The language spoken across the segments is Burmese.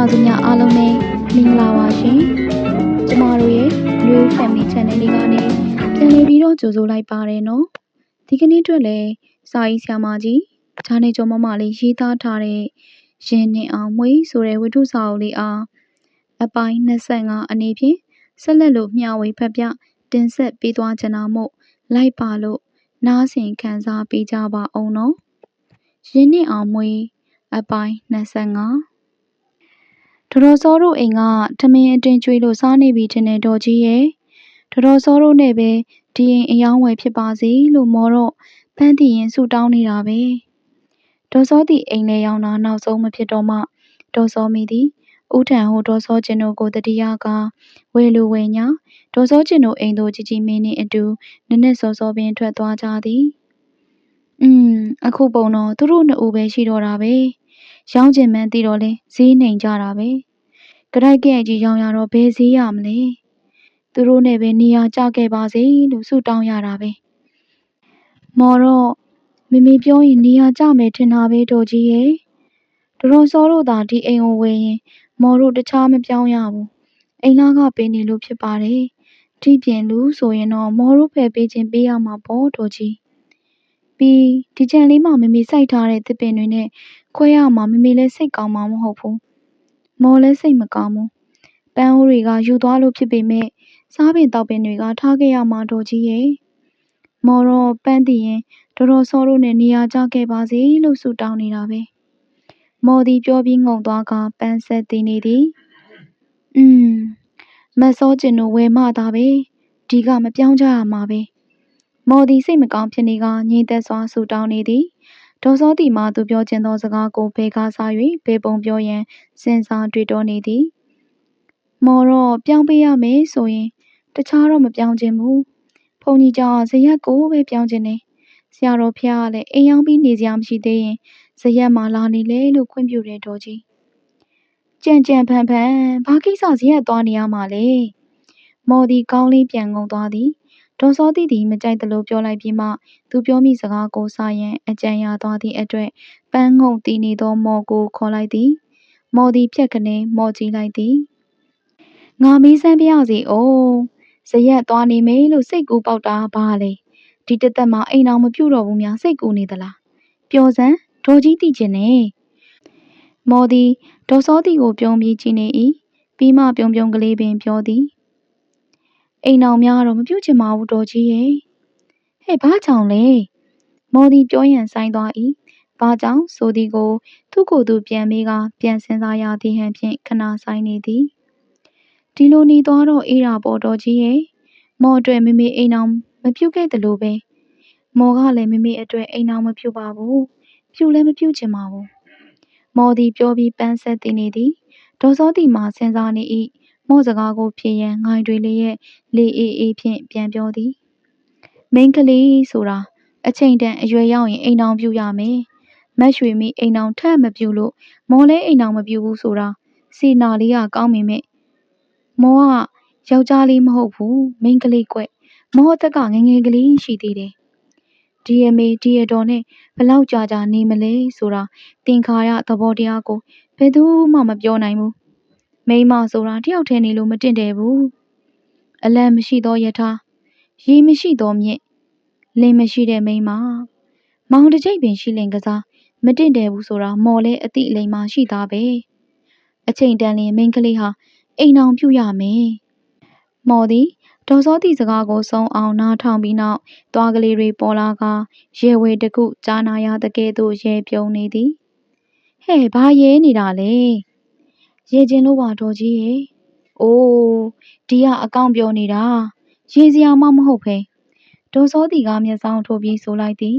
မျိုးမိသားစုများအားလုံးနဲ့မင်္ဂလာပါရှင်။ကျမတို့ရဲ့ New Family Channel လေးကနေပြန်လည်ပြီးတော့ကြိုဆိုလိုက်ပါတယ်နော်။ဒီကနေ့အတွက်လည်းစာရေးဆရာမကြီးဂျာနေကျော်မမလေးရေးသားထားတဲ့ရင်နှင်းအောင်မွေးဆိုတဲ့ဝတ္ထုစာအုပ်လေးအားအပိုင်း25အနေဖြင့်ဆက်လက်လို့မျှဝေဖတ်ပြတင်ဆက်ပေးသွားကြတာမို့လိုက်ပါလို့နားဆင်ခံစားပေးကြပါအောင်နော်။ရင်နှင်းအောင်မွေးအပိုင်း25 ဒတော်စောတို့အိမ်ကထမင်းအတင်းကျွေးလို့စားနေပြီထင်တယ်တော်ကြီးရဲ့ဒတော်စောတို့နဲ့ပဲဒီအိမ်အယောင်းဝယ်ဖြစ်ပါစေလို့မော်တော့ဖန်းတည်ရင်ဆူတောင်းနေတာပဲဒေါ်စောသည်အိမ်ထဲရောက်တာနောက်ဆုံးမဖြစ်တော့မှဒေါ်စောမိသည်ဦးထံဟိုဒေါ်စောကျင်တို့ကိုတတိယကဝေလူဝေညာဒေါ်စောကျင်တို့အိမ်တို့ကြီးကြီးမင်းနှင့်အတူနက်နက်စောစောပင်ထွက်သွားကြသည်อืมအခုပုံတော့သူတို့နှစ်ဦးပဲရှိတော့တာပဲ ရောင်းကျင်မှန်းသိတော့လဲဈေးနှိမ်ကြတာပဲကြိုက်ကဲ့ကြီးရောင်းရတော့ဘယ်ဈေးရမလဲသူတို့နဲ့ပဲနေရာကျခဲ့ပါစေလို့ဆုတောင်းရတာပဲမော်တော့မမေပြောရင်နေရာကျမယ်ထင်တာပဲတော်ကြီးရဲ့ဒတော်စောတို့သာဒီအိမ်ကိုဝယ်ရင် မော်တို့တခြားမပြောင်းရဘူးအိမ်သားကပေးနေလို့ဖြစ်ပါတယ်ဒီပြင်လူဆိုရင်တော့မော်တို့ဖယ်ပေးခြင်းပေးရမှာပေါ့တော်ကြီး ပြီးဒီကြံလေးမှမမေစိုက်ထားတဲ့သစ်ပင်တွေနဲ့ခွဲရမှာမမေလည်းစိတ်ကောင်းမှာမဟုတ်ဘူးမော်လည်းစိတ်မကောင်းဘူးပန်းအိုးတွေကယူသွားလို့ဖြစ်ပေမဲ့စားပင်တောက်ပင်တွေကထားခဲ့ရမှာတော်ကြီးရဲ့မော်တော့ပန်းတည်ရင်တော်တော်စောတို့နဲ့နေရာကျခဲ့ပါစေလို့ဆုတောင်းနေတာပဲမော်သည်ပြောပြီးငုံသွားကပန်းဆက်တည်နေသည်อืมမတ်စောကျင်တို့ဝယ်မှသာပဲဒီကမပြောင်းကြရမှာပဲ မော်သည်စိတ်မကောင်းဖြစ်နေကငြိမ်သက်စွာဆုတောင်းနေသည်ဒေါ်စောတီမှသူပြောချင်သောစကားကိုဘေကားစား၍ဘေပုံပြောရန်စဉ်းစားတွေ့တော်နေသည်မော်တော့ပြောင်းပေးရမယ်ဆိုရင်တခြားတော့မပြောင်းခြင်းဘူးဖုန်ကြီးကြောင့်ဇရက်ကိုပဲပြောင်းခြင်းနေဆရာတော်ဖျားကလည်းအိမ်ရောက်ပြီးနေစရာမရှိသေးရင်ဇရက်မှလာနေလေလို့ခွင့်ပြုတယ်တော်ကြီးကြံကြံဖန်ဖန်ဘာကိစ္စဇရက်သွားနေရမှာလဲမော်ဒီကောင်းလေးပြန်ငုံသွားသည် ဒေါ်စောတိသည် မကြိုက်သလိုပြောလိုက်ပြီးမှ သူပြောမိစကားကိုစာရန် အကြံရသွားသည့်အတွက် ပန်းငုံတည်နေသောမော်ကို ခေါ်လိုက်သည် မော်သည် ဖြက်ကနေမော်ကြည့်လိုက်သည် ငါမီးစမ်းပြရစီအိုးဇရက်သွားနေမေးလို့ စိတ်ကူပေါက်တာဘာလဲ ဒီတသက်မှာ အိမ်အောင်မပြုတ်တော့ဘူးများ စိတ်ကူနေသလားပျော်စမ်း ဒေါ်ကြီးတည်ကျင်နေမော်သည် ဒေါ်စောတီကို ပြုံးပြီးကြည့်နေ၏ပြီးမှ ပြုံးပြုံးကလေးပင် ပြောသည် အိမ်အောင်များတော့မပြုတ်ချင်ပါဘူးတော်ကြီးရဲ့ဟဲ့ဘာကြောင့်လဲမော်သည်ပြောရန်ဆိုင်သွား၏ဘာကြောင့်ဆိုသည်ကို သူ့ကိုယ်သူပြန်မေးကပြန်စင်စားရသည်ဟန်ဖြင့်ခဏဆိုင်နေသည်ဒီလိုနေသွားတော့အေးတာပေါ်တော်ကြီးရဲ့မော်အတွက်မိမိအိမ်အောင်မပြုတ်ခဲ့သလိုပဲမော်ကလည်းမိမိအတွက်အိမ်အောင်မပြုတ်ပါဘူးပြုတ်လည်းမပြုတ်ချင်ပါဘူးမော်သည်ပြောပြီးပန်းဆက်တင်နေသည်ဒေါ်စောတီမှစဉ်းစားနေ၏ မော့စကားကိုဖြေရန်ငိုင်တွေလေးရဲ့လေအေးအေးဖြင့်ပြန်ပြောသည်မိန်းကလေးဆိုတာအချိန်တန်အရွယ်ရောက်ရင်အိမ်အောင်ပြုတ်ရမယ်မတ်ရွှေမီအိမ်အောင်ထက်မပြုတ်လို့မော်လဲအိမ်အောင်မပြုတ်ဘူးဆိုတာစီနာလေးကကောင်းမိမဲ့မောကယောက်ျားလေးမဟုတ်ဘူးမိန်းကလေးကွမောအသက်ကငငယ်ကလေးရှိသေးတယ်ဒီအမေဒီအတော်နဲ့ဘလောက်ကြာကြာနေမလဲဆိုတာသင်္ခါရသဘောတရားကိုဘယ်သူမှမပြောနိုင်ဘူး မိမဆိုတာတယောက်တည်းနေလို့မတင့်တယ်ဘူးအလံမရှိသောယထာရေမရှိသောမြင့်လင်းမရှိတဲ့မိမမောင်တစ်ကြိတ်ပင်ရှိလင်ကစားမတင့်တယ်ဘူးဆိုတာမော်လဲအတိအလိမ်မှရှိသားပဲအချိန်တန်လျင်မိန်းကလေးဟာအိမ်အောင်ပြုတ်ရမယ်မော်သည်ဒေါ်စောသည့်စကားကိုဆုံးအောင်နားထောင်ပြီးနောက်သွားကလေးတွေပေါ်လာကရဲဝဲတခုကြားနာရတကယ်သို့ရဲပြုံးနေသည်ဟဲ့ဘာရဲနေတာလဲ ရဲခြင်းလို့ပါတော်ကြီးရဲ့အိုးဒီကအကောင့်ပြောနေတာရေစရာမှမဟုတ်ဖဲဒေါ်စောတီကမျက်စောင်းထိုးပြီးဆိုလိုက်သည်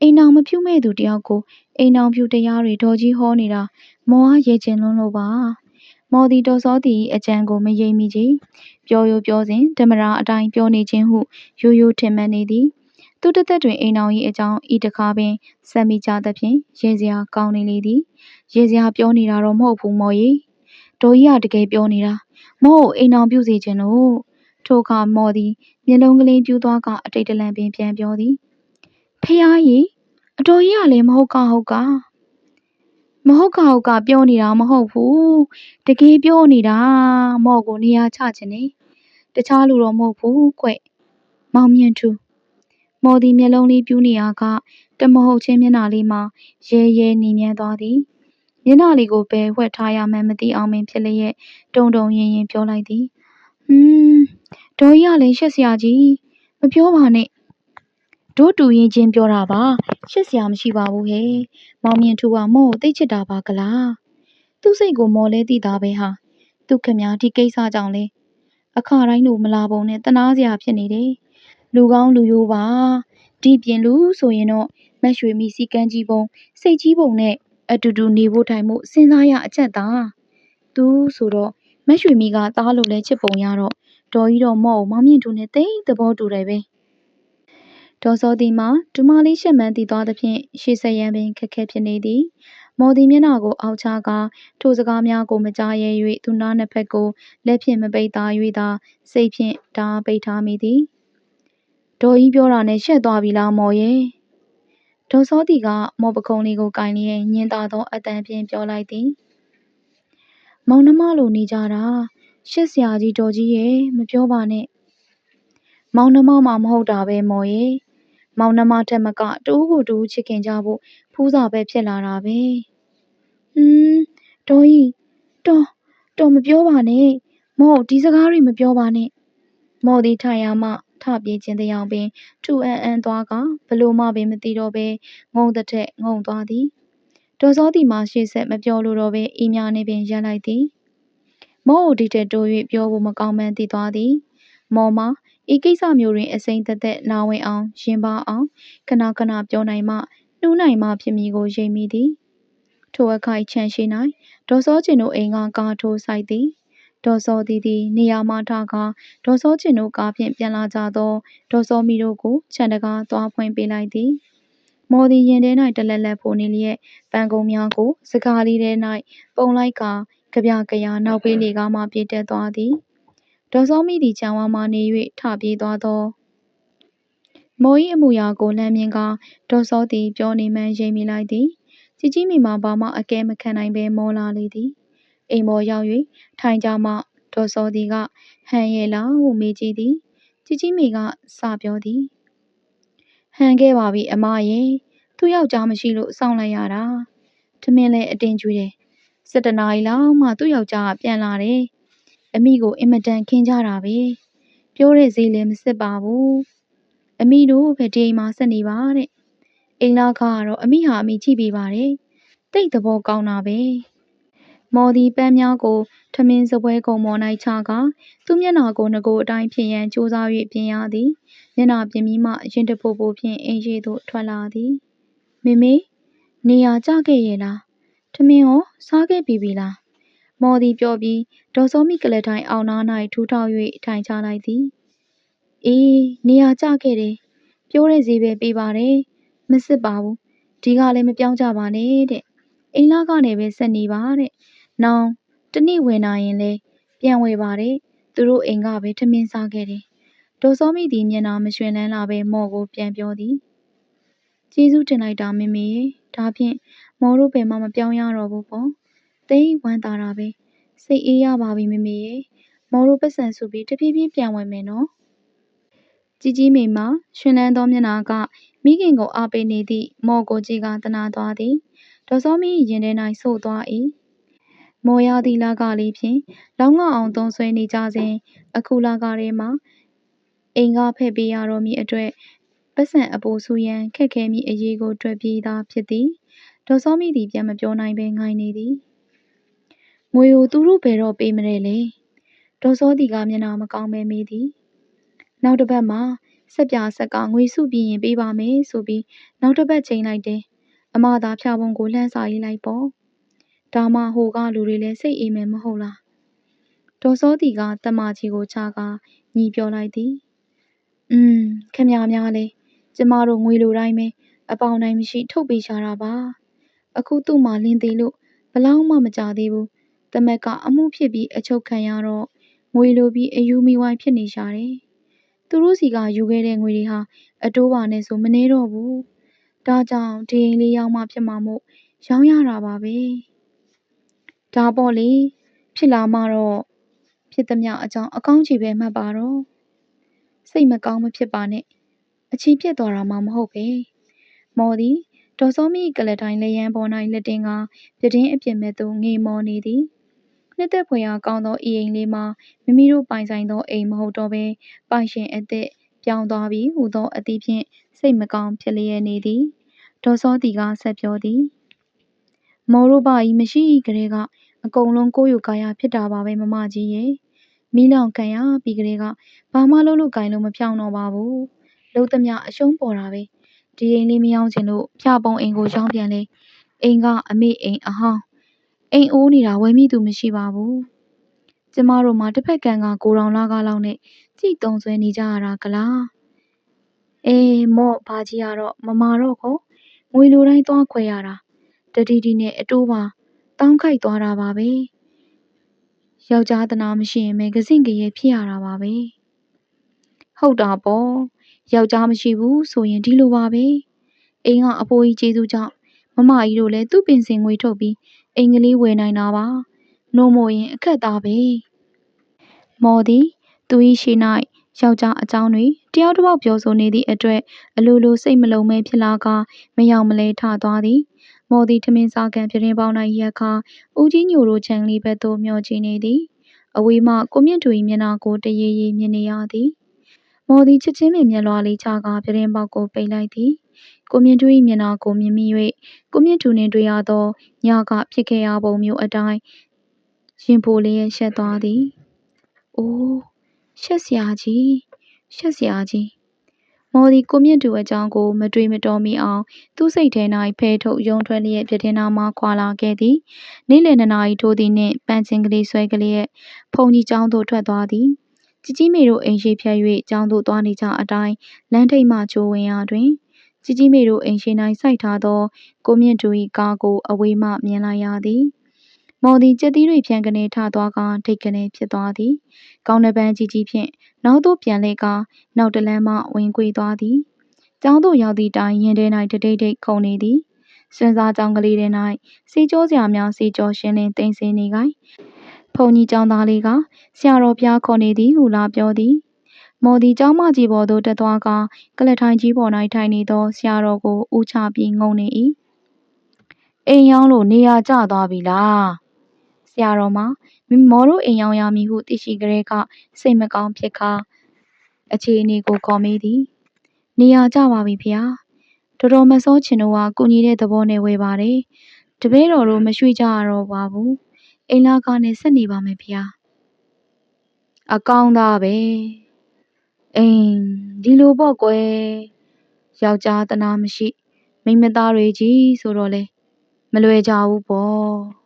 အိမ်အောင်မဖြူမဲ့သူတယောက်ကိုအိမ်အောင်ဖြူတရားတွေဒေါ်ကြီးဟောနေတာမောအားရဲခြင်းလွန်းလို့ပါမော်ဒီတော်စောသည်အကြံကိုမယိမ့်မိကြပြောရိုးပြောစဉ်ဓမ္မရာအတိုင်းပြောနေခြင်းဟုရိုးရိုးထင်မှတ်နေသည်သူတသက်တွင်အိမ်အောင်၏အကြောင်းဤတကားပင်စက်မိကြသဖြင့်ရေစရာကောင်းနေလေသည် ရေစရာပြောနေတာတော့မဟုတ်ဘူးမော်ရီဒေါ်ကြီးကတကယ်ပြောနေတာမော့ကိုအိမ်အောင်ပြုစီခြင်းလို့ထိုအခါမော်သည်မျက်လုံးကလေးပြူးသွားကအတိတ်တလန့်ပင်ပြန်ပြောသည်ဖះကြီးအတော်ကြီးကလည်းမဟုတ်ကဟုတ်ကမဟုတ်ကဟုတ်ကပြောနေတာမဟုတ်ဘူးတကယ်ပြောနေတာမော့ကိုနေရာချခြင်းနေတခြားလူတော့မဟုတ်ဘူးကွမောင်မြင့်ထူမော်ဒီမျက်လုံးလေးပြူးနေရကတမဟုတ်ချင်းမျက်နှာလေးမှာရဲရဲနေမြဲသွားသည် မျက်နှာလေးကိုပဲဝှက်ထားရမှန်းမသိအောင်ပင်ဖြစ်လျက် တုံတုံရင်ရင်ပြောလိုက်သည် ဟွန်း ဒေါ်ကြီးကလည်း ရှက်စရာကြီး မပြောပါနဲ့ တို့တူရင်ချင်းပြောတာပါ ရှက်စရာမရှိပါဘူးဟဲ့မောင်မြင့်ထူကမော့ကိုသိတ်ချစ်တာပါကလား သူ့စိတ်ကို မော်လဲသိတာပဲဟာ သူခမဒီကိစ္စကြောင့်လဲ အခါတိုင်းလို မလာပုံနဲ့တနာစရာဖြစ်နေတယ် လူကောင်းလူရိုးပါ ဒီပြင်လူဆိုရင်တော့မက်ရွှေမီစီကန်းကြီးပုံ စိတ်ကြီးပုံနဲ့ အတူတူနေဖို့ထိုင်ဖို့စဉ်းစားရအချက်သာသူဆိုတော့မက်ရွှေမီကသားလို့လဲချစ်ပုံရတော့ဒေါ်ကြီးတော့မော့ကိုမောင်မြင့်ထူနဲ့တိတ်သဘောတူတယ်ပဲဒေါ်စောသည်မှာဒူမလေးရှက်မှန်းတည်သွားသဖြင့်ရှေ့ဆက်ရန်ပင်ခက်ခဲဖြစ်နေသည်မော်ဒီမျက်နှာကိုအောက်ချကာထိုစကားများကိုမကြားရဲ၍သူနားနှစ်ဖက်ကိုလက်ဖြင့်မပိတ်သား၍သာစိတ်ဖြင့်ဓာပိတ်ထားမိသည်ဒေါ်ကြီးပြောတာနဲ့ရှက်သွားပြီလားမော်ရဲ့ ဒေါ်စောတီက မော်ပခုံးလေးကိုကင်လျက် ညင်သာသောအတန်ဖြင့် ပြောလိုက်သည် မောင်နှမလို နေကြတာ ရှက်စရာကြီးဒေါ်ကြီးရဲ့မပြောပါနဲ့ မောင်နှမမှ မဟုတ်တာပဲ မော်ရဲ့မောင်နှမထက်မကတူးကိုတူးချစ်ခင်ကြဖို့ ဖူးစာပဲ ဖြစ်လာတာပဲ ဟွန်း ဒေါ်ကြီး တော် တော် မပြောပါနဲ့ မော် ဒီစကားတွေ မပြောပါနဲ့ မော်ဒီထိုင်ရမှ ထပြေးခြင်းတယောင်ပင် ထူအန်အန်သွားကဘလို့မှပင်မသိတော့ပဲငုံတဲ့ထက်ငုံသွားသည်ဒေါ်စောတီမှရှေ့ဆက်မပြောလို့တော့ပဲအီးများနေပင်ရပ်လိုက်သည်မော်ဒီတက်တိုး၍ပြောဖို့မကောင်းမှန်းသိသွားသည်မော်မှာဤကိစ္စမျိုးတွင်အစိမ့်သက်သက်နာဝင်အောင်ရင်ပါအောင်ခဏခဏပြောနိုင်မှနှူးနိုင်မှဖြစ်မည်ကိုရိပ်မိသည်ထိုအခါချန်ရှိ၌ဒေါ်စောကျင်တို့အိမ်ကကားထိုးဆိုင်သည် ဒေါ်စောသည်သည်နေရာမှထကာ ဒေါ်စောကျင်တို့ကားဖြင့် ပြန်လာကြသော ဒေါ်စောမီတို့ကို ခြံတကားသွားဖွင့်ပေးလိုက်သည် မော်ဒီရင်ထဲ၌တလက်လက်ဖိုနေလျက် ပန်းကုံများကိုစကားလေးထဲ၌ပုံလိုက်ကာကြပြကြရာ နောက်ပေးလေကားမှ ပြေးတက်သွားသည် ဒေါ်စောမိသည် ခြံဝါမှနေ၍ထပြေးသွားသောမော်၏အမူအရာကို လှမ်းမြင်ကာ ဒေါ်စောသည် ပြောနေမှန်း ရိပ်မိလိုက်သည် ကြီးကြီးမိမာဘာမှ အကဲမခံနိုင်ဘဲ မောလာလေသည် အိမ်ပေါ်ရောက်၍ထိုင်ကြမှ ဒေါ်စောသည်က ဟန်ရဲ့လားဟုမေးကြည့်သည်ကြီးကြီးမိကစပြောသည် ဟန်ခဲ့ပါပြီအမရဲ့သူ့ယောက်ျားမရှိလို့ စောင့်လိုက်ရတာ ထမင်းလည်း အတင်းကျွေးတယ်၁၇နာရီလောက်မှ သူ့ယောက်ျားက ပြန်လာတယ် အမိကို အင်မတန်ခင်းကြတာပဲ ပြောတဲ့ဈေးလည်း မစစ်ပါဘူး အမိတို့ပဲ ဒီအိမ်မှာ ဆက်နေပါတဲ့ အိမ်လာခါကတော့ အမိဟာ အမိကြည့်ပေးပါတယ်တိတ်သဘောကောင်းတာပဲ မော်ဒီပန်းများကို ထမင်းစပွဲကုံမော်၌ချကာ သူ့မျက်နှာကိုငကိုအတိုင်းဖြစ်ရန် ကြိုးစား၍ပြင်ရသည် မျက်နှာပြင်ပြီးမှ ရင်တပိုပိုဖြင့်အင်းရှိသို့ ထွက်လာသည် မေမေ နေရာကျခဲ့ရဲ့လား ထမင်းရော စားခဲ့ပြီပြီလား မော်ဒီပြောပြီး ဒေါ်စောမိကလထိုင်အောင်နား၌ထူထောက်၍ထိုင်ချလိုက်သည် အေး နေရာကျခဲ့တယ် ပြောတဲ့ဈေးပဲပေးပါတယ် မစစ်ပါဘူး ဒီကလည်း မပြောင်းကြပါနဲ့တဲ့ အိမ်လာကနေပဲ ဆက်နေပါတဲ့ နောင်တနေ့ဝင်လာရင်လဲပြန်ဝယ်ပါတယ် သူတို့အိမ်ကပဲ ထမင်းစားခဲ့တယ် ဒေါ်စောမိသည် မျက်နှာမရွှင်လန်းလာပဲမော်ကို ပြန်ပြောသည် ကျေးဇူးတင်လိုက်တာ မေမေရေ ဒါဖြင့် မော်တို့ ဘယ်မှ မပြောင်းရတော့ဘူးပေါ့ သိဝမ်းသာတာပဲ စိတ်အေးရပါပြီ မေမေရေ မော်တို့ပတ်စံစုပြီး တဖြည်းဖြည်း ပြန်ဝင်မယ်နော် ကြီးကြီးမိမရွှင်လန်းသောမျက်နှာက မိခင်ကို အားပေးနေသည့် မော်ကိုကြီးကတနာသွားသည် ဒေါ်စောမီရင်ထဲ၌ဆို့သွား၏ မော်ရသည့်လကလေးဖြင့် လောင်းငအောင်သုံးဆွဲနေကြစဉ် အခုလကထဲမှာ အိမ်ကဖဲ့ပေးရတော့မည်အတွက်ပတ်စံအပိုးဆူရန် ခက်ခဲမိအရေးကို တွေ့ပြီးသားဖြစ်သည် ဒေါ်စောမီသည် ပြန်မပြောနိုင်ဘဲ ငိုင်နေသည် ငွေကို သူတို့ ဘယ်တော့ပေးမလဲလေဒေါ်စောတီကမျက်နှာမကောင်းပဲမေးသည် နောက်တစ်ပတ်မှာဆက်ပြဆက်က ငွေစုပြီးရင် ပေးပါမယ်ဆိုပြီး နောက်တစ်ပတ် ချိန်လိုက်တယ် အမသာဖြာပုံကို လှမ်းစာရေးလိုက်ပေါ့ ဒါမှဟိုကလူတွေလည်း စိတ်အေးမယ်မဟုတ်လားဒေါ်စောတီကတမကြီးကိုချကာညီပြောလိုက်သည်อืมခမများများလေကျမတို့ငွေလိုတိုင်းပဲအပေါင်တိုင်းမရှိထုတ်ပေးရှာတာပါအခုသူ့မှာလင်းသေးလို့ဘလောက်မှမကြသေးဘူးတမက်ကအမှုဖြစ်ပြီးအချုပ်ခံရတော့ငွေလိုပြီးအယူမီဝိုင်းဖြစ်နေရှာတယ်သူတို့စီကယူခဲ့တဲ့ငွေတွေဟာအတိုးပါနဲ့ဆိုမနှဲတော့ဘူးဒါကြောင့်ဒီအိမ်လေးရောက်မှဖြစ်မှာမို့ရောင်းရတာပါပဲ ဒါပေါ့လေ ဖြစ်လာမှတော့ ဖြစ်သမျှအကြောင်း အကောင်းကြီးပဲမှတ်ပါတော့ စိတ်မကောင်းမဖြစ်ပါနဲ့ အချီဖြစ်သွားတာမှ မဟုတ်ပဲမော်သည် ဒေါ်စောမီကလတိုင်းလျံပေါ်၌လက်တင်ကပြတင်းအပြစ်မဲ့သူငေမော်နေသည် နှစ်သက်ဖွယ်ရာကောင်းသော ဤအိမ်လေးမှာ မိမိတို့ပိုင်ဆိုင်သောအိမ် မဟုတ်တော့ဘဲ ပိုင်ရှင်အသစ် ပြောင်းသွားပြီဟူသောအသည့်ဖြင့် စိတ်မကောင်းဖြစ်လျက်နေသည် ဒေါ်စောတီက ဆက်ပြောသည် မော်တို့ဘာကြီးမရှိကလေးက အကုန်လုံး ကိုယ်ယူကာယဖြစ်တာပါပဲ မမကြီးရဲ့မီးလောင်ခံရပြီးကလေးက ဘာမှ လုပ်လို့ကင်လို့ မဖြောင်းတော့ပါဘူး လုံးသမျှ အရှုံးပေါ်တာပဲ ဒီအိမ်လေးမယောင်းချင်လို့ ဖျာပုံအိမ်ကို ရောင်းပြန်လေအိမ်က အမေအိမ်အဟောင်း အိမ်အိုးနေတာ ဝယ်မိသူ မရှိပါဘူး ကျမတို့မှာ တစ်ဖက်ကံကကိုရောင်လာကားလောက်နဲ့ ကြည်တုံဆွဲနေကြရတာကလားအေးမော့ဘာကြီးကတော့ မမာတော့ခေါငွေလိုတိုင်း သွားခွဲရတာ တတိတီနဲ့ အတိုးပါ တောင်းခိုက်သွားတာပါပဲယောက်ျားတနာမရှိရင်မဂဇင့်ကလေးဖြစ်ရတာပါပဲဟုတ်တာပေါ့ယောက်ျားမရှိဘူးဆိုရင်ဒီလိုပါပဲအိမ်ကအဖိုးကြီးကျေးဇူးကြောင့်မမကြီးတို့လည်းသူ့ပင်စင်ငွေထုတ်ပြီးအိမ်ကလေးဝယ်နိုင်တာပါနို့မို့ရင်အခက်သားပဲမော်သည်သူ၏ရှိ၌ယောက်ျားအကြောင်းတွေတယောက်တစ်ပေါက်ပြောဆိုနေသည့်အတွက်အလိုလိုစိတ်မလုံးမဲဖြစ်လာကမယောင်မလဲထသွားသည် မော်သည်ထမင်းစားကန်ပြတင်းပေါင်း၌ရက်ခါဦးကြီးညိုတို့ချန်လေးဘက်သို့မျှော်ကြည့်နေသည်အဝေးမှကိုမြင့်သူ၏မျက်နှာကိုတရေရေမြင်နေရသည်မော်သည်ချစ်ချင်းပင်မျက်လွှာလေးချကာပြတင်းပေါက်ကိုပိတ်လိုက်သည်ကိုမြင့်သူ၏မျက်နှာကိုမြင်မိ၍ကိုမြင့်သူနှင့်တွေ့ရသောညကဖြစ်ခဲ့ရပုံမျိုးအတိုင်းရင်ပိုလျက်ရှက်သွားသည်။အိုးရှက်စရာကြီးရှက်စရာကြီး မော်သည် ကိုမြင့်သူအကြောင်းကို မတွေမတောမိအောင် သူ့စိတ်ထဲ၌ဖယ်ထုတ် ရုန်းထွက်လျက် ပြတင်းနားမှ ခွာလာခဲ့သည်။နေ့လည် ၂ နာရီထိုးသည်နှင့် ပန်ခြင့်ကလေးဆွဲလျက် ဘုန်းကြီးကျောင်းသို့ ထွက်သွားသည်။ကြီးကြီးမေတို့အိမ်ရှေ့ဖြတ်၍ကျောင်းသို့သွားနေကြအတိုင်း လမ်းထိပ်မှ ကြိုဝင်ရာတွင် ကြီးကြီးမေတို့အိမ်ရှေ့၌စိုက်ထားသော ကိုမြင့်သူ၏ကားကို အဝေးမှ မြင်လိုက်ရသည် မော်သည်ကြက်သီးတွေဖြန့်ကနေထသွားကာထိတ်ကနေဖြစ်သွားသည်။ကောင်းနှပန်းကြီးကြီးဖြင့်နောက်သို့ပြန်လှည့်ကာနောက်တလမ်းမှဝင်ကွေသွားသည်။ကျောင်းသို့ရောက်သည့်တိုင်ရင်ထဲ၌တတိတ်တိတ်ခုန်နေသည်။စွန်စားကျောင်းကလေးထဲ၌စီကြောစရာများစီကြောရှင်းလင်းသိမ့်စင်းနေကိုင်။ဖုန်ကြီးကျောင်းသားလေးကဆရာတော်ဘုရားခေါ်နေသည်ဟုလာပြောသည်။မော်သည်ကျောင်းမကြီးပေါ်သို့တက်သွားကာကလထိုင်ကြီးပေါ်၌ထိုင်နေသောဆရာတော်ကိုဦးချပြီးငုံနေ၏။အိမ်ရောက်လို့နေရာကျသွားပြီလား။ ဆရာတော်မှာမော်တို့အိမ်ရောက်ရမည်ဟုသိရှိကတည်းကစိတ်မကောင်းဖြစ်ကာအခြေအနေကိုခေါ်မေးသည်။နေရာကျပါပြီဖေ။တော်တော်မစောချင်တို့ကကူညီတဲ့သဘောနဲ့ဝယ်ပါတယ်။တပည့်တော်တို့မရွှေ့ကြရတော့ပါဘူး။အိမ်လာကနဲ့ဆက်နေပါမယ်ဖေ။အကောင်းသားပဲ။အိမ်ဒီလိုပေါ့ကွယ်။ယောက်ျားတနာမရှိမိန်းမသားတွေကြီးဆိုတော့လေမလွယ်ကြဘူးပေါ့။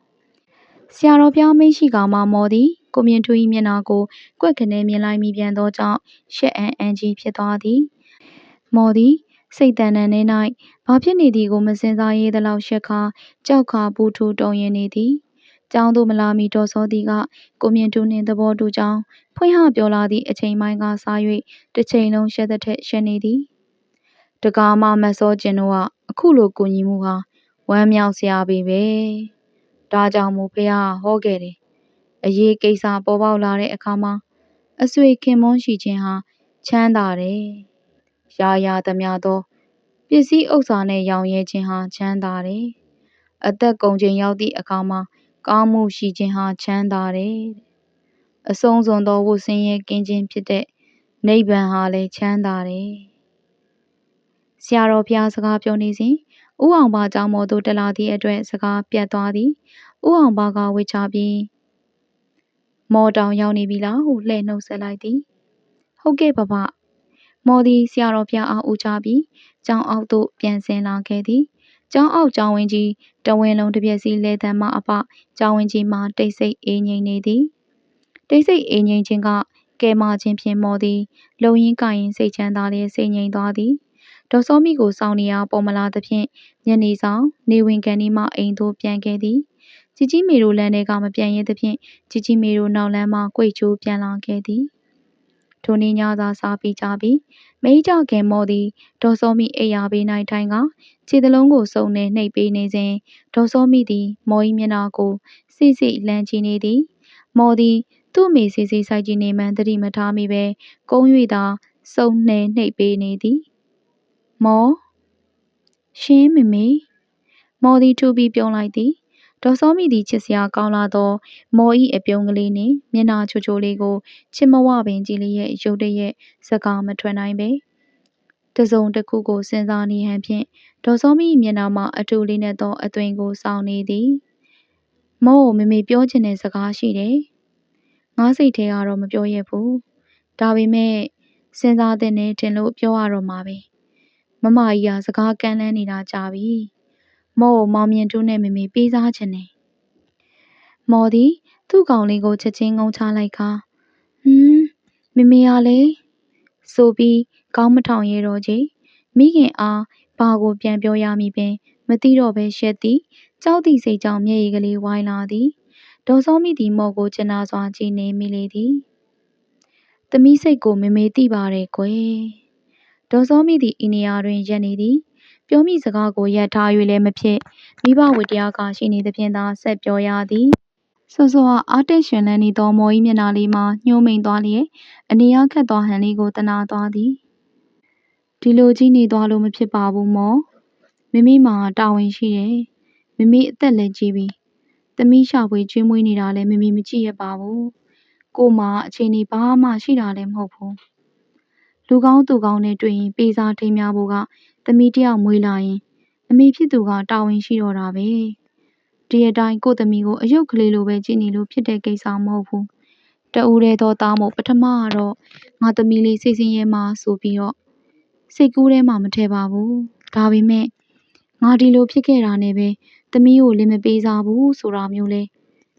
ဆရာတော်ဘုရားမိန့်ရှိကာမှမော်သည်ကိုမြင့်ထွေး၏မျက်နှာကိုကွက်ခနဲမြင်လိုက်မိပြန်သောကြောင့်ရှက်အံ့အံ့ကြီးဖြစ်သွားသည်မော်သည်စိတ်တန်တန်ထဲ၌ဘာဖြစ်နေသည်ကိုမစင်စားရဲသလောက်ရှက်ခါကြောက်ခါပူထူတုံရင်နေသည်ကျောင်းသို့မလာမီတော်စောသည်ကကိုမြင့်တူနှင့်သဘောတူကြောင်းဖွင့်ဟပြောလာသည့်အချိန်ပိုင်းကစား၍တစ်ချိန်လုံးရှက်တဲ့ထက်ရှက်နေသည်တကားမှမစောကျင်တို့ကအခုလိုကူညီမှုဟာဝမ်းမြောက်စရာပဲပဲ ဒါကြောင့်မို့ဘုရားဟောခဲ့တယ်။အရေးကိစ္စပေါ်ပေါက်လာတဲ့အခါမှာအဆွေခင်မွန်းရှိခြင်းဟာချမ်းသာတယ်။ရာရာသမျှသောပစ္စည်းဥစ္စာနဲ့ရောင်ရဲခြင်းဟာချမ်းသာတယ်။အသက်ကုန်ချိန်ရောက်သည့်အခါမှာကောင်းမှုရှိခြင်းဟာချမ်းသာတယ်။အဆုံးစွန်သောဝတ်ဆင်းရဲကင်းခြင်းဖြစ်တဲ့နိဗ္ဗာန်ဟာလည်းချမ်းသာတယ်။ဆရာတော်ဘုရားစကားပြောနေစဉ်ဦးအောင်ဘကျောင်းပေါ်သို့တက်လာသည့်အတွက်စကားပြတ်သွားသည် ဦးအောင်ဘကဝေချပြီးမော်တောင်ရောက်နေပြီလားဟုလှည့်နှုတ်ဆက်လိုက်သည်ဟုတ်ကဲ့ပပမော်သည်ဆရာတော်ဘုရားအားဦးချပြီးကျောင်းအောက်သို့ပြန်ဆင်းလာခဲ့သည်ကျောင်းအောက်ကျောင်းဝင်းကြီးတဝင်းလုံးတစ်ပြက်စီလဲတမ်းမှအပကျောင်းဝင်းကြီးမှာတိတ်ဆိတ်အေးငိမ့်နေသည်တိတ်ဆိတ်အေးငိမ့်ခြင်းကကဲမခြင်းဖြင့်မော်သည်လုံရင်းကရင်စိတ်ချမ်းသာလျက်စိတ်ငြိမ်သွားသည်ဒေါ်စောမီကိုစောင့်နေရပေါ်မလာသဖြင့်ညနေဆောင်နေဝင်ကန်ဒီမှအိမ်သို့ပြန်ခဲ့သည် ကြီးကြီးမေတို့လမ်းထဲကမပြန်ရဲသဖြင့် ကြီးကြီးမေတို့နောက်လမ်းမှ ကွေ့ကြိုးပြန်လာခဲ့သည်။ထိုနေ့ညစာစားပြီးကြပြီ။မအိကျခင်မော်သည် ဒေါ်စောမိအိပ်ရာဘေး၌ထိုင်ကာ ခြေသလုံးကိုစုံလင်နှိပ်ပေးနေစဉ် ဒေါ်စောမိသည် မော်၏မျက်နှာကို စေ့စေ့လှမ်းကြည့်နေသည်။မော်သည် သူ့အမေစေ့စေ့စိုက်ကြည့်နေမှန်း သတိမထားမိဘဲ ကုန်း၍သာ စုံလင်နှိပ်ပေးနေသည်။မော်၊ရှင်မေမေ။မော်သည် ထူးပြီး ပြုံးလိုက်သည် ဒေါ်စောမိသည်ချစ်စရာကောင်းလာသော မော်၏အပြုံးကလေးနှင့် မျက်နှာချိုချိုလေးကို ချစ်မဝပင်ကြည်လျက် ရုတ်တရက် စကားမထွက်နိုင်ပဲတစုံတစ်ခုကို စဉ်းစားနေဟန်ဖြင့် ဒေါ်စောမိ၏မျက်နှာမှာအထူလေးနဲ့သော အသွင်ကိုစောင့်နေသည် မော်ကိုမမေပြောချင်တဲ့စကားရှိတယ် ငါစိတ်ထဲကတော့ မပြောရဘူး ဒါပေမဲ့ စဉ်းစားတဲ့နဲ့ထင်လို့ ပြောရတော့မှာပဲ မမကြီးက စကားကမ်းလှမ်းနေတာကြာပြီ မော်ကိုမောင်မြင့်တူးနဲ့မမေပေးစားချင်တယ်မော်သည်သူ့ကောင်လေးကိုချက်ချင်းငုံချလိုက်ခါဟွန်းမမေကလေဆိုပြီးခေါင်းမထောင်ရဲတော့ကြီးမိခင်အားဘာကိုပြန်ပြောရမည်ပင် မသိတော့ဘဲရှက်သည်ကြောက်သည့်စိတ်ကြောင့်မျက်ရည်ကလေးဝိုင်းလာသည်ဒေါ်စောမိသည်မော်ကိုကျနာစွာကြည့်နေမိလေသည်သမီးစိတ်ကိုမမေသိပါတယ်ကွယ်ဒေါ်စောမိသည်အိနေရာတွင်ရက်နေသည် ပြောမိစကားကိုရပ်ထား၍လည်းမဖြစ် မိဘဝတ္တရားကရှိနေသဖြင့်သာ ဆက်ပြောရသည်စောစောကအားတိတ်ရှင်လန်းနေသောမော်၏မျက်နှာလေးမှာညှိုးမိန်သွားလျက်အနေအားခတ်သွားဟန်လေးကိုတနာသွားသည်ဒီလိုကြီးနေသွားလို့မဖြစ်ပါဘူးမော်မိမိမှာတာဝန်ရှိတယ်မိမိအသက်လည်းကြီးပြီသမီးရှာဖွေကျွေးမွေးနေတာလည်းမိမိမကြည့်ရပါဘူးကို့မှာအခြေအနေဘာမှရှိတာလည်းမဟုတ်ဘူးလူကောင်းသူကောင်းနဲ့တွေ့ရင်ပေးစားထိမ်းများဖို့က သမီးတယောက်မွေးလာရင် အမေဖြစ်သူက တာဝန်ရှိတော့တာပဲ ဒီအတိုင်း ကို့သမီးကိုအယုတ်ကလေးလိုပဲ ကြည့်နေလို့ဖြစ်တဲ့ကိစ္စမဟုတ်ဘူးတဦးတည်းသောသားမို့ ပထမကတော့ ငါသမီးလေး စိတ်ဆင်းရဲမှဆိုပြီးတော့ စိတ်ကူးထဲမှာ မထည့်ပါဘူး ဒါပေမဲ့ ငါဒီလိုဖြစ်ခဲ့တာနဲ့ပဲ သမီးကို လင်းမပေးစားဘူးဆိုတာမျိုးလဲ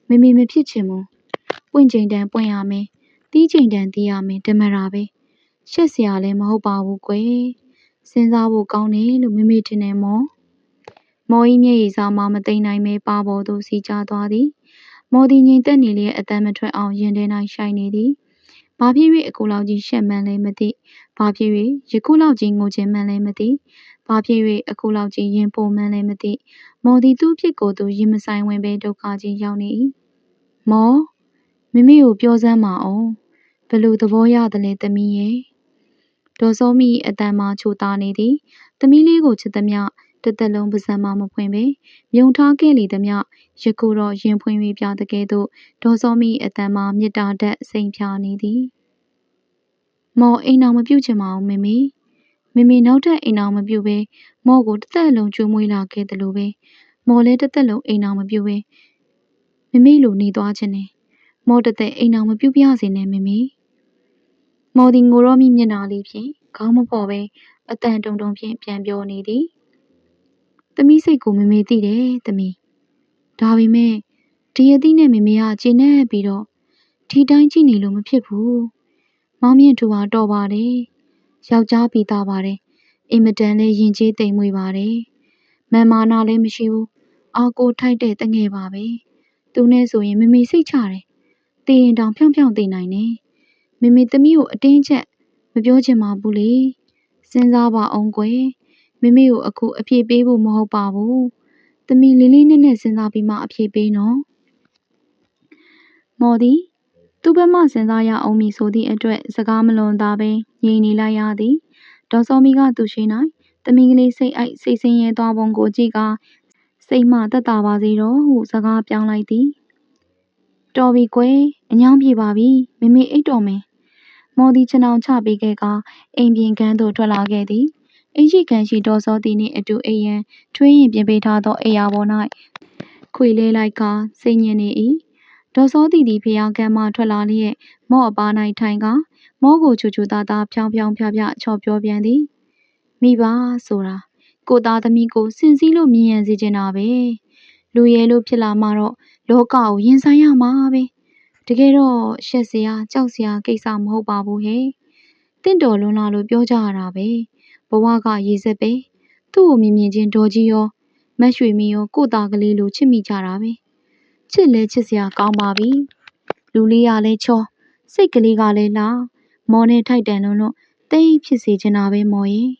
မမေမဖြစ်ချင်ဘူး ပွင့်ချိန်တန်ပွင့်ရမယ်တီးချိန်တန်တီးရမယ်တမရာပဲ ရှက်စရာလည်း မဟုတ်ပါဘူးကွယ် စဉ်းစားဖို့ကောင်းတယ်လို့မမေထင်တယ်မော်မော်ဤမျက်ရည်စားမှမသိမ့်နိုင်ပဲပါပေါ်သို့ စီးကျသွားသည် မော်သည် ငြိမ်သက်နေလျက်အတမ်းမထွက်အောင် ရင်ထဲ၌ရှိုင်နေသည် ဘာဖြစ်၍အခုလောက်ကြီး ရှက်မှန်းလဲမသိ ဘာဖြစ်၍ယခုလောက်ကြီး ငိုခြင်းမှန်းလဲမသိ ဘာဖြစ်၍အခုလောက်ကြီး ရင်ပိုမှန်းလဲမသိ မော်သည် သူ့ဖြစ်ကိုသူ ရင်မဆိုင်ဝင်ပဲဒုက္ခကြီးရောက်နေ၏မော်မိမိကို ပြောစမ်းပါအောင်ဘယ်လိုသဘောရသလဲ သမီးရဲ့ ဒေါ်စောမိအတန်မှချိုသားနေသည် သမီးလေးကိုချစ်သမျှ တစ်သက်လုံးပါဇံမမဖွင့်ပဲမြုံထားခဲ့လေသမျှ ယခုတော့ ရင်ဖွင့်၍ပြတကယ်သို့ ဒေါ်စောမိအတန်မှမေတ္တာဓာတ် စိမ်ဖြာနေသည် မော် အိမ်အောင်မပြုတ်ချင်ပါဘူးမေမေ မေမေနောက်ထပ် အိမ်အောင်မပြုတ်ပဲမော်ကို တစ်သက်လုံး ကျွေးမွေးလာခဲ့တယ်လို့ပဲ မော်လည်း တစ်သက်လုံး အိမ်အောင်မပြုတ်ပဲမေမေလို နေသွားခြင်းနဲ့မော်တစ်သက် အိမ်အောင်မပြုတ်ပြစေနဲ့ မေမေ မော်ဒီငိုရောမိမျက်နှာလေးဖြင့် ခေါင်းမပေါ်ပဲအတန်တုံတုံဖြင့် ပြန်ပြောနေသည်။သမီးစိတ်ကိုမမေသိတယ်သမီး။ဒါပေမဲ့ ဒီအသည့်နဲ့မမေက ကျဉ်းနေပြီးတော့ ဒီတိုင်းကြည့်နေလို့ မဖြစ်ဘူး။မောင်မြင့်သူဟာ တော်ပါတယ်။ယောက်ျားပြီးသားပါတယ်။အင်မတန်လည်း ယဉ်ကျေးသိမ်မွေ့ပါတယ်။မန်မာနာလည်းမရှိဘူး။အာကိုထိုက်တဲ့တငယ်ပါပဲ။သူနဲ့ဆိုရင်မမေစိတ်ချတယ်။တည်ရင်တောင် ဖြောင်းဖြောင်းတည်နိုင်တယ်။ မမေသမီးကိုအတင်းချက်မပြောချင်ပါဘူးလေစဉ်းစားပါအောင်ကွယ်မိမိကိုအခုအဖြေပေးဖို့မဟုတ်ပါဘူးသမီးလေးလေးနက်နက်စဉ်းစားပြီးမှအဖြေပေးနော်မော်သည်သူ့ဘက်မှစဉ်းစားရအောင်မည်ဆိုသည့်အတွက်စကားမလွန်သားပဲငြိမ်နေလိုက်ရသည်ဒေါ်စောမီကသူရှိ၌သမီးကလေးစိတ်အိုက်စိတ်ဆင်းရဲသွားပုံကိုကြည့်ကစိတ်မှတက်တာပါစေတော့ဟုစကားပြောင်းလိုက်သည် တော်ပြီကွယ်အညောင်းပြေပါပြီမိမိအိတ်တော်မယ်မော်သည်ခြံထောင်ချပေးခဲ့ကာအိမ်ပြင်ခန်းသို့ထွက်လာခဲ့သည်။အိမ်ရှိခန်းရှိဒေါ်စောသည်နှင့်အတူအိပ်ရန်ထွေးယဉ်ပြင်ပေးထားသောအိပ်ယာပေါ်၌ခွေလဲလိုက်ကာစိတ်ညစ်နေ၏။ဒေါ်စောသည်သည်ဘုရားခန်းမှထွက်လာလျက်မော့အပါး၌ထိုင်ကာမော့ကိုချိုချိုသားသားဖြောင်းဖြောင်းဖျဖျချော်ပြောပြန်သည်။မိပါဆိုတာကိုသားသမီးကိုစင်စည်းလို့မြင်ရန်စေချင်တာပဲ။လူရဲလို့ဖြစ်လာမှတော့ လောကကိုရင်ဆိုင်ရမှာပဲ။တကယ်တော့ရှက်စရာကြောက်စရာကိစ္စမဟုတ်ပါဘူးဟဲ့တင့်တော်လွန်းလာလို့ပြောကြရတာပဲဘဝကရေစက်ပဲသူ့ကိုမြင်မြင်ချင်းဒေါ်ကြီးရောမတ်ရွှေမီရောကိုသားကလေးလိုချစ်မိကြတာပဲချစ်လဲချစ်စရာကောင်းပါပြီလူလေးကလည်းချောစိတ်ကလေးကလည်းလာမော်နဲ့ထိုက်တန်လုံးလို့တိတ်ဖြစ်စေချင်တာပဲမော်ရဲ့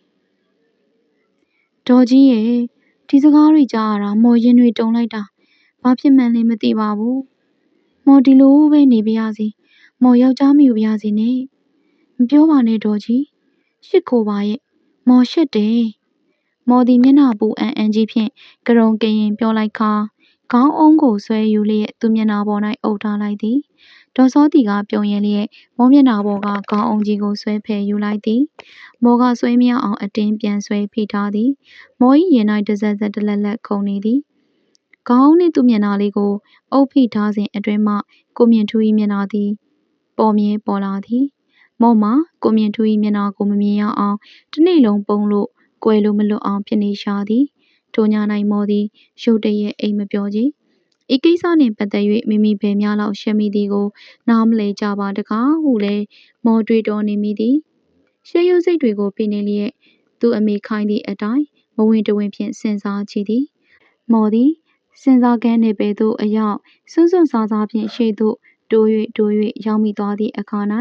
ဒေါ်ကြီးရဲ့ဒီစကားတွေကြားရတာမော်ရင်တွေတုံလိုက်တာ ဘာဖြစ်မှန်းလည်းမသိပါဘူးမော်ဒီလိုပဲနေပါရစေမော်ယောက်ျားမယူပါရစေနဲ့မပြောပါနဲ့ဒေါ်ကြီးရှစ်ခိုပါရဲ့မော်ရှစ်တယ်မော်ဒီမျက်နှာပူအန်အန်ကြီးဖြင့်ကရုံကရင်ပြောလိုက်ခါခေါင်းအုံးကိုဆွဲယူလျက်သူမျက်နှာပေါ်၌အုပ်ထားလိုက်သည်ဒေါ်စောတီကပြုံရင်လျက်မောမျက်နှာပေါ်ကခေါင်းအုံးကြီးကိုဆွဲဖယ်ယူလိုက်သည်မောကဆွဲမရအောင်အတင်းပြန်ဆွဲဖိထားသည်မော၏ရင်၌တဇက်ဇက်တလက်လက်ခုန်နေသည် ခေါင်းနှင့်သူ့မျက်နှာလေးကို အုပ်ဖိထားစဉ်အတွင်းမှ ကိုမြင့်ထူး၏မျက်နှာသည် ပေါ်မြဲပေါ်လာသည်မော့မှာကိုမြင့်ထူး၏မျက်နှာကိုမမြင်ရအောင်တစ်နေ့လုံးပုံလို့ကွယ်လို့မလွတ်အောင်ဖြစ်နေရှာသည်ထိုည၌မော်သည်ရုတ်တရက်အိမ်မပြောချေဤကိစ္စနှင့်ပတ်သက်၍မိမိဘယ်များလောက်ရှက်မိသည်ကို နားမလည်ကြပါတကားဟုလည်းမော်တွေးတော်နေမိသည်ရှေးရုပ်စိတ်တွေကိုဖိနေလျက်သူအမေခိုင်းသည့်အတိုင်းမဝင်တဝင်ဖြင့်စဉ်းစားကြည့်သည်မော်သည် စဉ်းစားကန်းနေပေသို့အရောက်စွန်းစွန်းစားစားဖြင့်ရှေ့သို့တိုး၍တိုး၍ရောက်မိသွားသည့်အခါ၌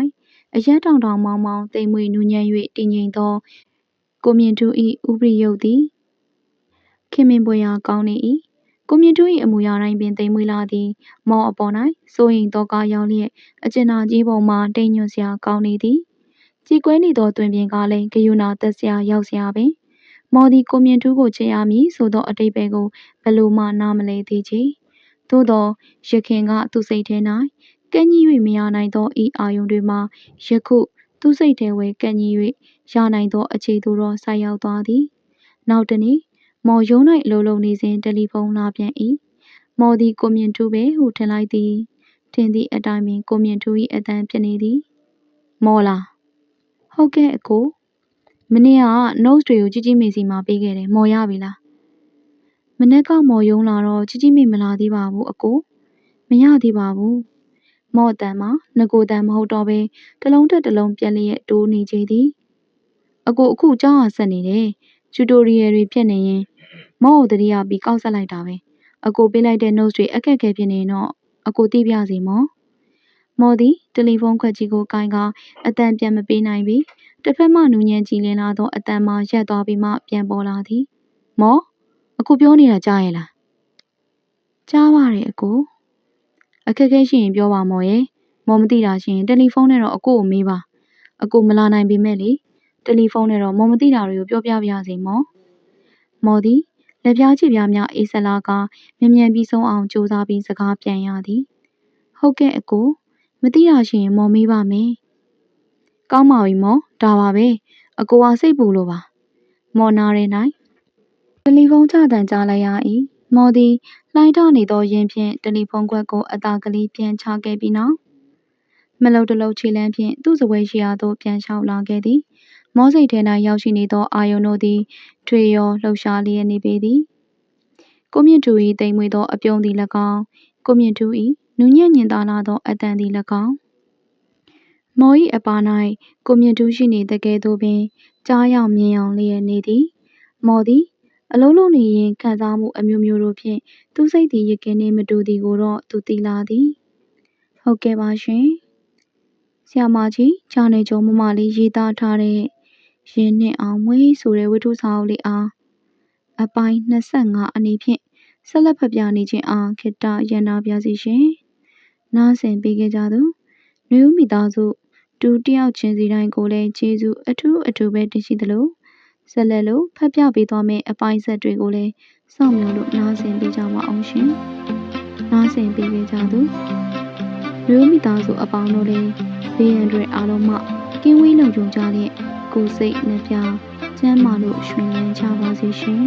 အရက်တောင်တောင်မောင်းမောင်းတိမ်မွေနူးညံ့၍တည်ငြိမ်သောကိုမြင့်ထူး၏ဥပရိယုတ်သည်ခင်မင်ပွဲရာကောင်းနေ၏ကိုမြင့်ထူး၏အမူအရာတိုင်းပင်တိမ်မွေးလာသည် မော်အပေါ်၌စိုးရင်တော့ကားရောက်လျက်အကျဉ်းနာကြီးပေါ်မှတိမ်ညွတ်စရာကောင်းနေသည်ကြည်ကွဲနေသောတွင်ပြင်ကားလည်းဂယုဏသက်စရာရောက်စရာပင် မော်ဒီကိုမြင့်ထူးကိုချေရမည်ဆိုသောအတိတ်ပဲကို ဘယ်လိုမှနားမလဲသေးချေသို့သောရခင်ကသူ့စိတ်ထဲ၌ကန့်ကြီး၍မရနိုင်သောဤအာယုန်တွေမှာယခုသူ့စိတ်ထဲဝဲကန့်ကြီး၍ရနိုင်သောအခြေသို့တော့ဆိုက်ရောက်သွားသည်နောက်တနေ့မော်ရုံး၌အလုပ်လုပ်နေစဉ်တယ်လီဖုန်းလာပြန်၏မော်သည်ကိုမြင့်ထူးပဲဟုထင်လိုက်သည်ထင်သည့်အတိုင်းပင်ကိုမြင့်ထူး၏အတန်ဖြစ်နေသည်မော်လာဟုတ်ကဲ့အကို မနေ့က notes တွေကိုជីជីမေစီမှာပေးခဲ့တယ်မော်ရပြီလားမနေ့ကမော်ယုံလာတော့ជីជីမေမလာသေးပါဘူးအကိုမရသေးပါဘူးမော့တန်မှာငကိုတန်မဟုတ်တော့ဘဲတလုံးတက်တလုံးပြက်လျက်တိုးနေကြသည်အကိုအခုကြောင်းဟာဆက်နေတယ်ကျူတိုရီယယ်တွေဖြစ်နေရင်မော့ကိုတတိယပြီးကောက်ဆက်လိုက်တာပဲအကိုပေးလိုက်တဲ့ notes တွေအခက်အခဲဖြစ်နေတော့အကိုသိပြစီမော် မော်သည်တယ်လီဖုန်းခွက်ကြီးကိုကင်ကအတန်ပြန်မပေးနိုင်ပြီတစ်ဖက်မှနူးညံ့ကြည်လင်လာသောအတန်မှရက်သွားပြီးမှပြန်ပေါ်လာသည်မော်အခုပြောနေတာကြားရဲ့လားကြားပါတယ်အကိုအခက်အခဲရှိရင်ပြောပါမော်ရဲ့မော်မသိတာရှိရင်တယ်လီဖုန်းနဲ့တော့အကိုကိုမေးပါအကိုမလာနိုင်ပေမဲ့လေတယ်လီဖုန်းနဲ့တော့မော်မသိတာတွေကိုပြောပြပါရစေမော်မော်သည်လက်ပြားချစ်ပြားများအေးဆက်လာကမြ мян ပြီးဆုံးအောင်ကြိုးစားပြီးစကားပြန်ရသည်ဟုတ်ကဲ့အကို မသိတာရှိရင်မော်မေးပါမယ်ကောင်းပါပြီမော်ဒါပါပဲအကိုကစိတ်ပူလို့ပါမော်နာရဲ၌တယ်လီဖုန်းချတန်ကြားလိုက်ရ၏မော်သည်လှိုင်းထနေသောယင်းဖြင့်တယ်လီဖုန်းခွက်ကိုအသာကလေးပြန်ချခဲ့ပြီးနောက်မလုံတလုံးခြေလမ်းဖြင့်သူ့စပွဲရှိရာသို့ပြန်လျှောက်လာခဲ့သည်မောစိတ်ထဲ၌ရောက်ရှိနေသောအာယုန်တို့သည်ထွေရောလှုပ်ရှားလျက်နေပေသည်ကိုမြင့်သူ၏တိမ်မွေသောအပြုံးသည်၎င်းကိုမြင့်သူ၏ နူးညံ့ညင်သာလာသောအတန်သည်၎င်းမော်၏အပါ၌ကိုမြင့်သူရှိနေတကယ်သို့ပင် ကြားရောက်မြင်အောင်လျက်နေသည်မော်သည် အလုံးလုံးနေရင်ခံစားမှုအမျိုးမျိုးတို့ဖြင့် သူစိတ်သည်ရကင်းနေမတူသည်ကိုတော့ သူသိလာသည် ဟုတ်ကဲ့ပါရှင် ဆရာမကြီး ဂျာနယ်ကျော်မမလေး ရေးသားထားတဲ့ ရင်းနှင့်အောင်မွေး ဆိုတဲ့ ဝတ္ထုစာအုပ်လေးအား အပိုင်း25အနေဖြင့် ဆက်လက်ဖတ်ပြနေခြင်းအား ခေတ္တရန်နာပြစီရှင် နားဆင်ပေးခဲ့ကြသူနှွေဦးမိသားစု တူတယောက်ချင်းစီတိုင်းကိုလည်း ကျေးဇူးအထူးအထူးပဲတင်ရှိသလို ဆက်လက်လို့ဖတ်ပြပေးသွားမယ့် အပိုင်းဆက်တွေကိုလည်း စောင့်မျှော်လို့နားဆင်ပေးကြပါအောင်ရှင် နားဆင်ပေးခဲ့ကြသူမျိုးမိသားစုအပေါင်းတို့လည်း ဘေးရန်တွေအားလုံးမှ ကင်းဝေးလုံခြုံကြတဲ့ ကိုယ်စိတ်နှပြချမ်းမာလို့ရှင်လန်းကြပါစေရှင်